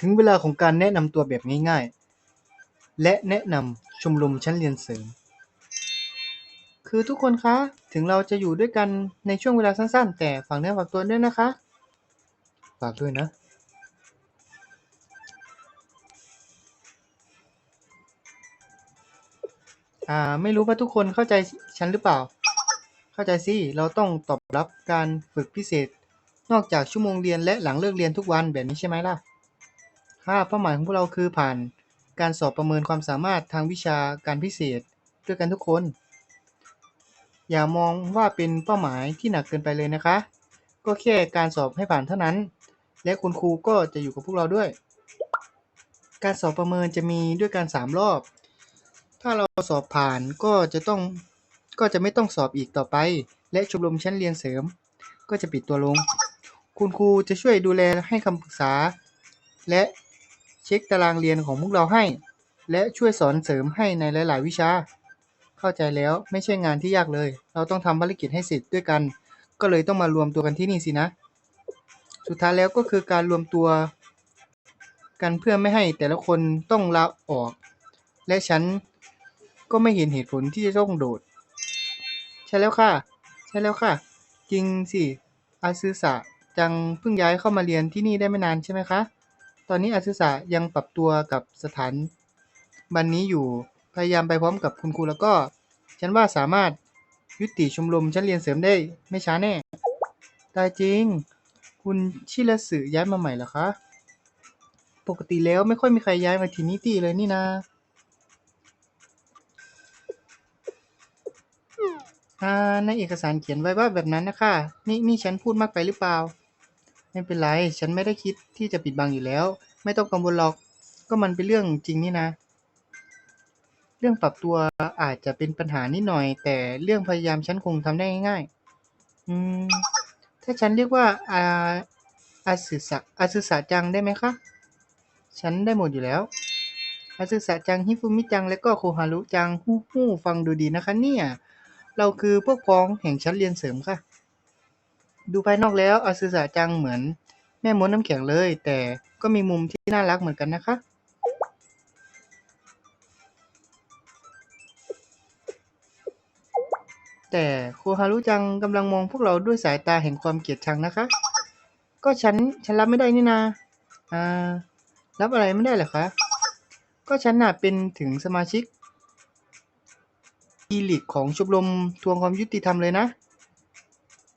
ถึงเวลาของการแนะนำตัวแบบง่ายๆ และแนะนำชมรมชั้นเรียนเสริม คือทุกคนคะ ถึงเราจะอยู่ด้วยกันในช่วงเวลาสั้นๆ แต่ฝากเนื้อฝากตัวด้วยนะคะ ฝากด้วยนะอ่าไม่รู้ว่าทุกคนเข้าใจฉันหรือเปล่า เข้าใจสิ เราต้องตอบรับการฝึกพิเศษ นอกจากชั่วโมงเรียนและหลังเลิกเรียนทุกวันแบบนี้ใช่ไหมล่ะ ค่ะเป้าหมายของพวกเราคือผ่าน การสอบประเมินความสามารถทางวิชาการพิเศษด้วยกันทุกคน อย่ามองว่าเป็นเป้าหมายที่หนักเกินไปเลยนะคะ ก็แค่การสอบให้ผ่านเท่านั้น และคุณครูก็จะอยู่กับพวกเราด้วย การสอบประเมินจะมีด้วยกัน3รอบ ถ้าเราสอบผ่านก็จะต้องก็จะไม่ต้องสอบอีกต่อไป และชมรมชั้นเรียนเสริม ก็จะปิดตัวลง คุณครูจะช่วยดูแลให้คำปรึกษา และ เช็คตารางเรียนของพวกเราให้ และช่วยสอนเสริมให้ในหลาย ๆ วิชา เข้าใจแล้วไม่ใช่งานที่ยากเลย เราต้องทำภารกิจให้เสร็จด้วยกัน ก็เลยต้องมารวมตัวกันที่นี่สินะ สุดท้ายแล้วก็คือการรวมตัวกันเพื่อไม่ให้แต่ละคนต้องลาออก และฉันก็ไม่เห็นเหตุผลที่จะต้องโดด ใช่แล้วค่ะ ใช่แล้วค่ะ จริงสิอาซึสะจังเพิ่งย้ายเข้ามาเรียนที่นี่ได้ไม่นานใช่ไหมคะ ตอนนี้อาซึสะยังปรับตัวกับสถานบันนี้อยู่ พยายามไปพร้อมกับคุณครูแล้วก็ ฉันว่าสามารถยุติชมรมชั้นเรียนเสริมได้ไม่ช้าแน่ ตายจริง คุณชิระสึย้ายมาใหม่เหรอคะ ปกติแล้วไม่ค่อยมีใครย้ายมาที่นี่ตีเลยนี่นาอ่าในเอกสารเขียนไว้ว่าแบบนั้นนะคะ นี่นี่ฉันพูดมากไปหรือเปล่า ไม่เป็นไร ฉันไม่ได้คิดที่จะปิดบังอยู่แล้ว ไม่ต้องกังวลหรอก ก็มันเป็นเรื่องจริงนี่นะ เรื่องปรับตัวอาจจะเป็นปัญหานิดหน่อย แต่เรื่องพยายามฉันคงทำได้ง่ายๆ อืม ถ้าฉันเรียกว่าอาอาสึสะอาสึสะจังได้ไหมคะ ฉันได้หมดอยู่แล้ว อาซึสะจัง ฮิฟุมิจัง และก็โคฮารุจัง ฮู้ฮู้ฟังดูดีนะคะเนี่ย เราคือพวกพ้องแห่งชั้นเรียนเสริมค่ะ ดูภายนอกแล้วอาซึสะจังเหมือนแม่มดน้ำแข็งเลย แต่ก็มีมุมที่น่ารักเหมือนกันนะคะแต่โคฮารุจังกำลังมองพวกเราด้วยสายตาแห่งความเกลียดชังนะคะ ก็ฉันฉันรับไม่ได้นี่นาอ่า รับอะไรไม่ได้เหรอคะ ก็ฉันน่ะเป็นถึงสมาชิกอีลิทของชมรมทวงความยุติธรรมเลยนะ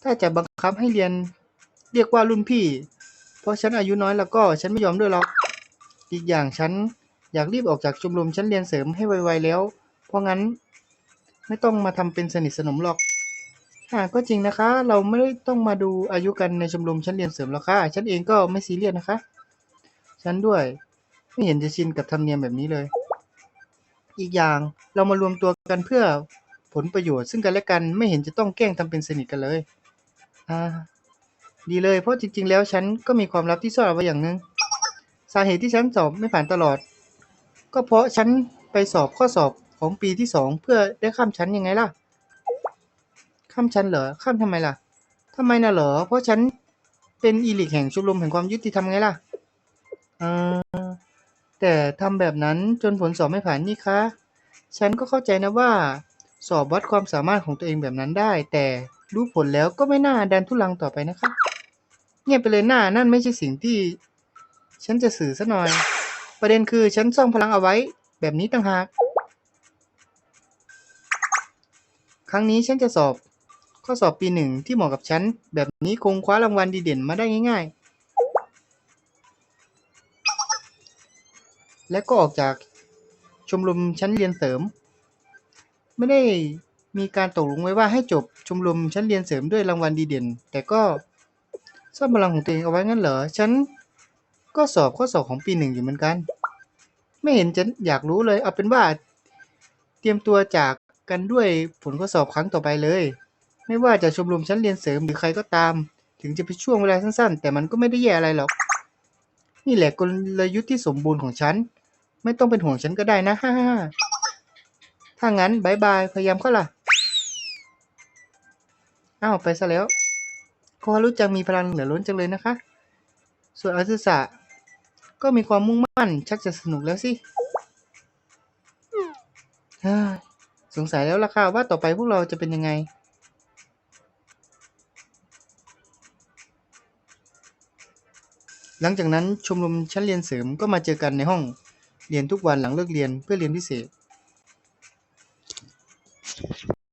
ถ้าจะบังคับให้เรียนเรียกว่ารุ่นพี่ เพราะฉันอายุน้อยแล้วก็ฉันไม่ยอมด้วยหรอก อีกอย่างฉันอยากรีบออกจากชมรมชั้นเรียนเสริมให้ไวๆแล้ว เพราะงั้นไม่ต้องมาทำเป็นสนิทสนมหรอกค่ะก็จริงนะคะ เราไม่ได้ต้องมาดูอายุกันในชมรมชั้นเรียนเสริมหรอกค่ะ ฉันเองก็ไม่ซีเรียสนะคะ ฉันด้วยไม่เห็นจะชินกับธรรมเนียมแบบนี้เลย อีกอย่างเรามารวมตัวกันเพื่อผลประโยชน์ซึ่งกันและกันไม่เห็นจะต้องแกล้งทำเป็นสนิทกันเลย อ่าดีเลยเพราะจริง ๆ แล้วฉันก็มีความลับที่ซ่อนเอาไว้อย่างหนึ่งสาเหตุที่ฉันสอบไม่ผ่านตลอด ก็เพราะฉันไปสอบข้อสอบของปีที่สองเพื่อได้ข้ามชั้นยังไงล่ะ ข้ามชั้นเหรอข้ามทำไมล่ะทำไมน่ะเหรอ เพราะฉันเป็นอีลิกแห่งชมรมแห่งความยุติธรรมไงล่ะอแต่ทำแบบนั้นจนผลสอบไม่ผ่านนี่คะ ฉันก็เข้าใจนะว่า สอบวัดความสามารถของตัวเองแบบนั้นได้ แต่รู้ผลแล้วก็ไม่น่าดันทุลังต่อไปนะคะเงียบไปเลยหน้านั่นไม่ใช่สิ่งที่ ฉันจะสื่อซะหน่อย ประเด็นคือฉันซ่องพลังเอาไว้แบบนี้ต่างหาก ครั้งนี้ฉันจะสอบ ข้อสอบปีหนึ่งที่เหมาะกับฉัน แบบนี้คงคว้ารางวัลดีเด่นมาได้ง่าย ๆ และก็ออกจากชมรมชั้นเรียนเสริม ไม่ได้มีการตกลงไว้ว่าให้จบชมรมชั้นเรียนเสริมด้วยรางวัลดีเด่น แต่ก็ซ่อนพลังของตัวเองเอาไว้งั้นเหรอ ฉันก็สอบข้อสอบของปีหนึ่งอยู่เหมือนกัน ไม่เห็นจะอยากรู้เลย เอาเป็นว่า เตรียมตัวจากกันด้วยผลข้อสอบครั้งต่อไปเลย ไม่ว่าจะชมรมชั้นเรียนเสริมหรือใครก็ตาม ถึงจะเป็นช่วงเวลาสั้นๆ แต่มันก็ไม่ได้แย่อะไรหรอก นี่แหละกลยุทธ์ที่สมบูรณ์ของฉัน ไม่ต้องเป็นห่วงฉันก็ได้นะฮ่าฮ่า ถ้างั้นบายบายพยายามเข้าล่ะ อ้าวไปซะแล้วโคฮารุจังมีพลังเหลือล้นจังเลยนะคะ ส่วนอาซึสะก็มีความมุ่งมั่น ชักจะสนุกแล้วสิสงสัยแล้วล่ะค่ะว่าต่อไปพวกเราจะเป็นยังไง หลังจากนั้นชมรมชั้นเรียนเสริมก็มาเจอกันในห้องเรียนทุกวันหลังเลิกเรียนเพื่อเรียนพิเศษ